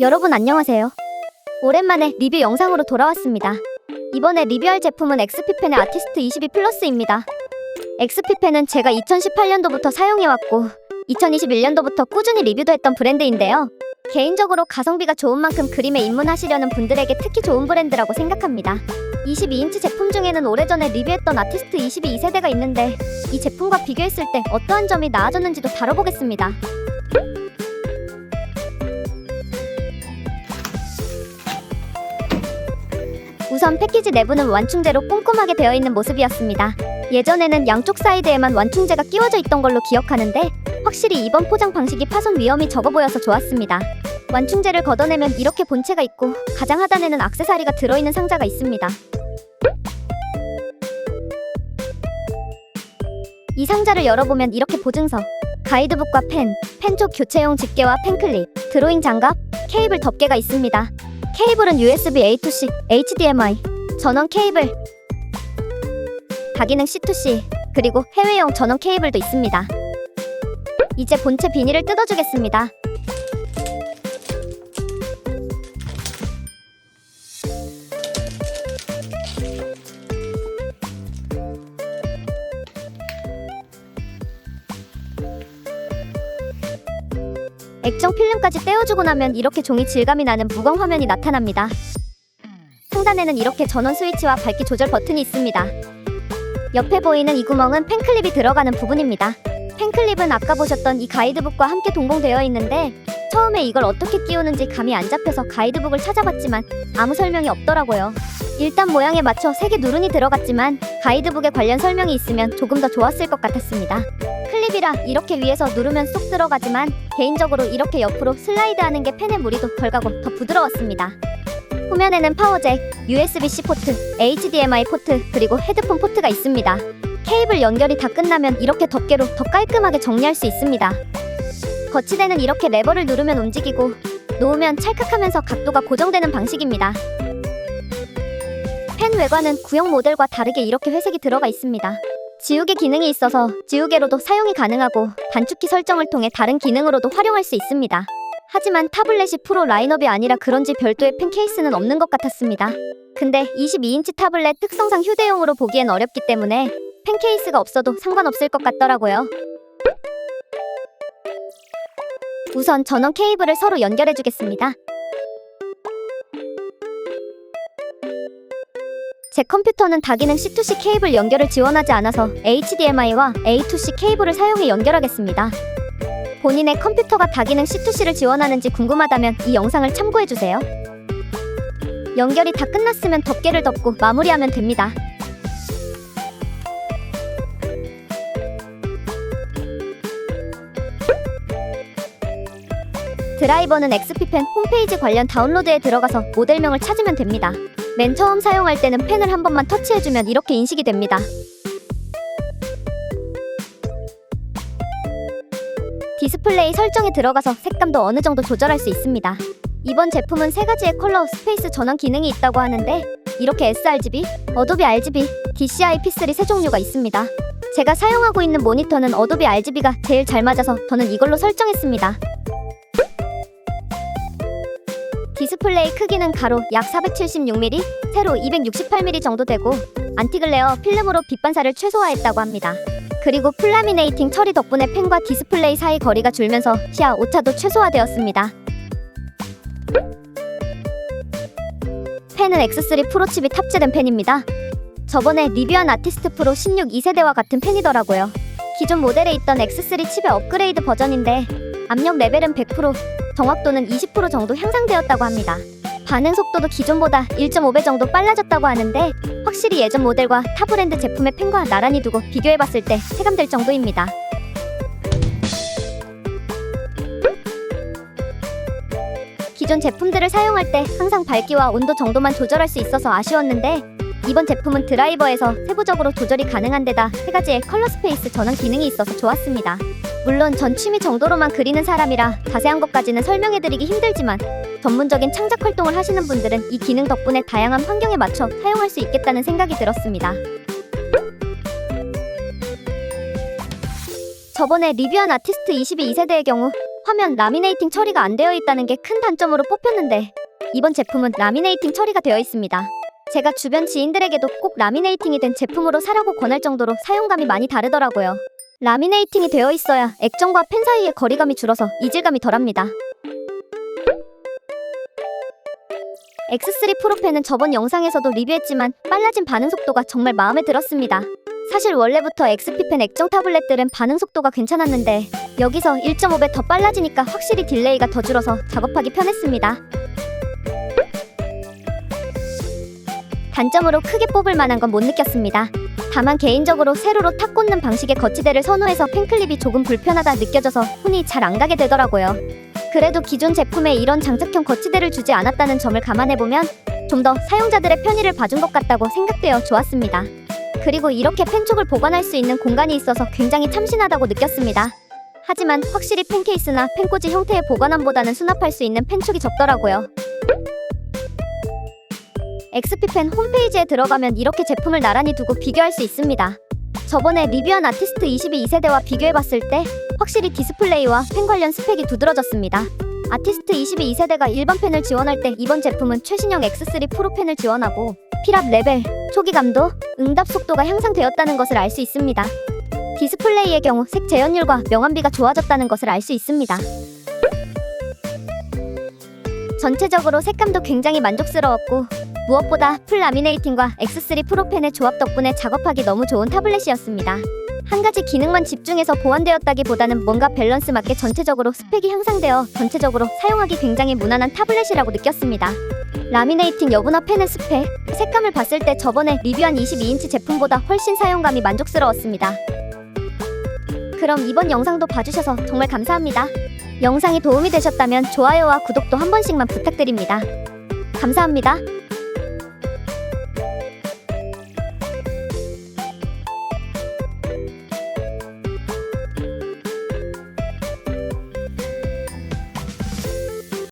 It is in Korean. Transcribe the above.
여러분 안녕하세요. 오랜만에 리뷰 영상으로 돌아왔습니다. 이번에 리뷰할 제품은 엑스피펜의 아티스트 22 플러스입니다. 엑스피펜은 제가 2018년도부터 사용해왔고 2021년도부터 꾸준히 리뷰도 했던 브랜드인데요. 개인적으로 가성비가 좋은 만큼 그림에 입문하시려는 분들에게 특히 좋은 브랜드라고 생각합니다. 22인치 제품 중에는 오래전에 리뷰했던 아티스트 22세대가 있는데 이 제품과 비교했을 때 어떠한 점이 나아졌는지도 다뤄보겠습니다. 우선 패키지 내부는 완충제로 꼼꼼하게 되어 있는 모습이었습니다. 예전에는 양쪽 사이드에만 완충제가 끼워져 있던 걸로 기억하는데 확실히 이번 포장 방식이 파손 위험이 적어 보여서 좋았습니다. 완충제를 걷어내면 이렇게 본체가 있고 가장 하단에는 악세사리가 들어있는 상자가 있습니다. 이 상자를 열어보면 이렇게 보증서, 가이드북과 펜, 펜쪽 교체용 집게와 펜클립, 드로잉 장갑, 케이블 덮개가 있습니다. 케이블은 USB A2C, HDMI, 전원 케이블, 다기능 C2C, 그리고 해외용 전원 케이블도 있습니다. 이제 본체 비닐을 뜯어주겠습니다. 액정 필름까지 떼어주고 나면 이렇게 종이 질감이 나는 무광 화면이 나타납니다. 상단에는 이렇게 전원 스위치와 밝기 조절 버튼이 있습니다. 옆에 보이는 이 구멍은 펜클립이 들어가는 부분입니다. 펜클립은 아까 보셨던 이 가이드북과 함께 동봉되어 있는데 처음에 이걸 어떻게 끼우는지 감이 안 잡혀서 가이드북을 찾아봤지만 아무 설명이 없더라고요. 일단 모양에 맞춰 3개 누run이 들어갔지만 가이드북에 관련 설명이 있으면 조금 더 좋았을 것 같았습니다. 클립이라 이렇게 위에서 누르면 쏙 들어가지만 개인적으로 이렇게 옆으로 슬라이드하는 게 펜에 무리도 덜 가고 더 부드러웠습니다. 후면에는 파워잭, USB-C 포트, HDMI 포트, 그리고 헤드폰 포트가 있습니다. 케이블 연결이 다 끝나면 이렇게 덮개로 더 깔끔하게 정리할 수 있습니다. 거치대는 이렇게 레버를 누르면 움직이고 놓으면 찰칵하면서 각도가 고정되는 방식입니다. 펜 외관은 구형 모델과 다르게 이렇게 회색이 들어가 있습니다. 지우개 기능이 있어서 지우개로도 사용이 가능하고 단축키 설정을 통해 다른 기능으로도 활용할 수 있습니다. 하지만 타블렛이 프로 라인업이 아니라 그런지 별도의 펜 케이스는 없는 것 같았습니다. 근데 22인치 타블렛 특성상 휴대용으로 보기엔 어렵기 때문에 펜 케이스가 없어도 상관없을 것 같더라고요. 우선 전원 케이블을 서로 연결해 주겠습니다. 제 컴퓨터는 다기능 C2C 케이블 연결을 지원하지 않아서 HDMI와 A2C 케이블을 사용해 연결하겠습니다. 본인의 컴퓨터가 다기능 C2C를 지원하는지 궁금하다면 이 영상을 참고해 주세요. 연결이 다 끝났으면 덮개를 덮고 마무리하면 됩니다. 드라이버는 엑스피펜 홈페이지 관련 다운로드에 들어가서 모델명을 찾으면 됩니다. 맨 처음 사용할 때는 펜을 한 번만 터치해주면 이렇게 인식이 됩니다. 디스플레이 설정에 들어가서 색감도 어느 정도 조절할 수 있습니다. 이번 제품은 세 가지의 컬러 스페이스 전환 기능이 있다고 하는데 이렇게 sRGB, 어도비 RGB, DCI P3 세 종류가 있습니다. 제가 사용하고 있는 모니터는 어도비 RGB가 제일 잘 맞아서 저는 이걸로 설정했습니다. 디스플레이 크기는 가로 약 476mm, 세로 268mm 정도 되고 안티글레어 필름으로 빛 반사를 최소화했다고 합니다. 그리고 플라미네이팅 처리 덕분에 펜과 디스플레이 사이 거리가 줄면서 시야 오차도 최소화되었습니다. 펜은 X3 프로 칩이 탑재된 펜입니다. 저번에 리뷰한 아티스트 프로 16 2세대와 같은 펜이더라고요. 기존 모델에 있던 X3 칩의 업그레이드 버전인데 압력 레벨은 100%, 정확도는 20% 정도 향상되었다고 합니다. 반응 속도도 기존보다 1.5배 정도 빨라졌다고 하는데 확실히 예전 모델과 타 브랜드 제품의 펜과 나란히 두고 비교해봤을 때 체감될 정도입니다. 기존 제품들을 사용할 때 항상 밝기와 온도 정도만 조절할 수 있어서 아쉬웠는데 이번 제품은 드라이버에서 세부적으로 조절이 가능한 데다 세 가지의 컬러 스페이스 전환 기능이 있어서 좋았습니다. 물론 전 취미 정도로만 그리는 사람이라 자세한 것까지는 설명해드리기 힘들지만 전문적인 창작 활동을 하시는 분들은 이 기능 덕분에 다양한 환경에 맞춰 사용할 수 있겠다는 생각이 들었습니다. 저번에 리뷰한 아티스트 22세대의 경우 화면 라미네이팅 처리가 안 되어 있다는 게 큰 단점으로 뽑혔는데 이번 제품은 라미네이팅 처리가 되어 있습니다. 제가 주변 지인들에게도 꼭 라미네이팅이 된 제품으로 사라고 권할 정도로 사용감이 많이 다르더라고요. 라미네이팅이 되어 있어야 액정과 펜 사이의 거리감이 줄어서 이질감이 덜합니다. X3 프로펜은 저번 영상에서도 리뷰했지만 빨라진 반응 속도가 정말 마음에 들었습니다. 사실 원래부터 XP펜 액정 타블렛들은 반응 속도가 괜찮았는데 여기서 1.5배 더 빨라지니까 확실히 딜레이가 더 줄어서 작업하기 편했습니다. 단점으로 크게 뽑을 만한 건 못 느꼈습니다. 다만 개인적으로 세로로 탁 꽂는 방식의 거치대를 선호해서 펜클립이 조금 불편하다 느껴져서 손이 잘 안 가게 되더라고요. 그래도 기존 제품에 이런 장착형 거치대를 주지 않았다는 점을 감안해보면 좀 더 사용자들의 편의를 봐준 것 같다고 생각되어 좋았습니다. 그리고 이렇게 펜촉을 보관할 수 있는 공간이 있어서 굉장히 참신하다고 느꼈습니다. 하지만 확실히 펜케이스나 펜꽂이 형태의 보관함보다는 수납할 수 있는 펜촉이 적더라고요. XP펜 홈페이지에 들어가면 이렇게 제품을 나란히 두고 비교할 수 있습니다. 저번에 리뷰한 아티스트 22 2세대와 비교해봤을 때 확실히 디스플레이와 펜 관련 스펙이 두드러졌습니다. 아티스트 22 2세대가 일반 펜을 지원할 때 이번 제품은 최신형 X3 프로 펜을 지원하고 필압 레벨, 초기 감도, 응답 속도가 향상되었다는 것을 알 수 있습니다. 디스플레이의 경우 색 재현율과 명암비가 좋아졌다는 것을 알 수 있습니다. 전체적으로 색감도 굉장히 만족스러웠고 무엇보다 풀 라미네이팅과 X3 프로펜의 조합 덕분에 작업하기 너무 좋은 타블렛이었습니다. 한 가지 기능만 집중해서 보완되었다기보다는 뭔가 밸런스 맞게 전체적으로 스펙이 향상되어 전체적으로 사용하기 굉장히 무난한 타블렛이라고 느꼈습니다. 라미네이팅 여분화 펜의 스펙, 색감을 봤을 때 저번에 리뷰한 22인치 제품보다 훨씬 사용감이 만족스러웠습니다. 그럼 이번 영상도 봐주셔서 정말 감사합니다. 영상이 도움이 되셨다면 좋아요와 구독도 한 번씩만 부탁드립니다. 감사합니다.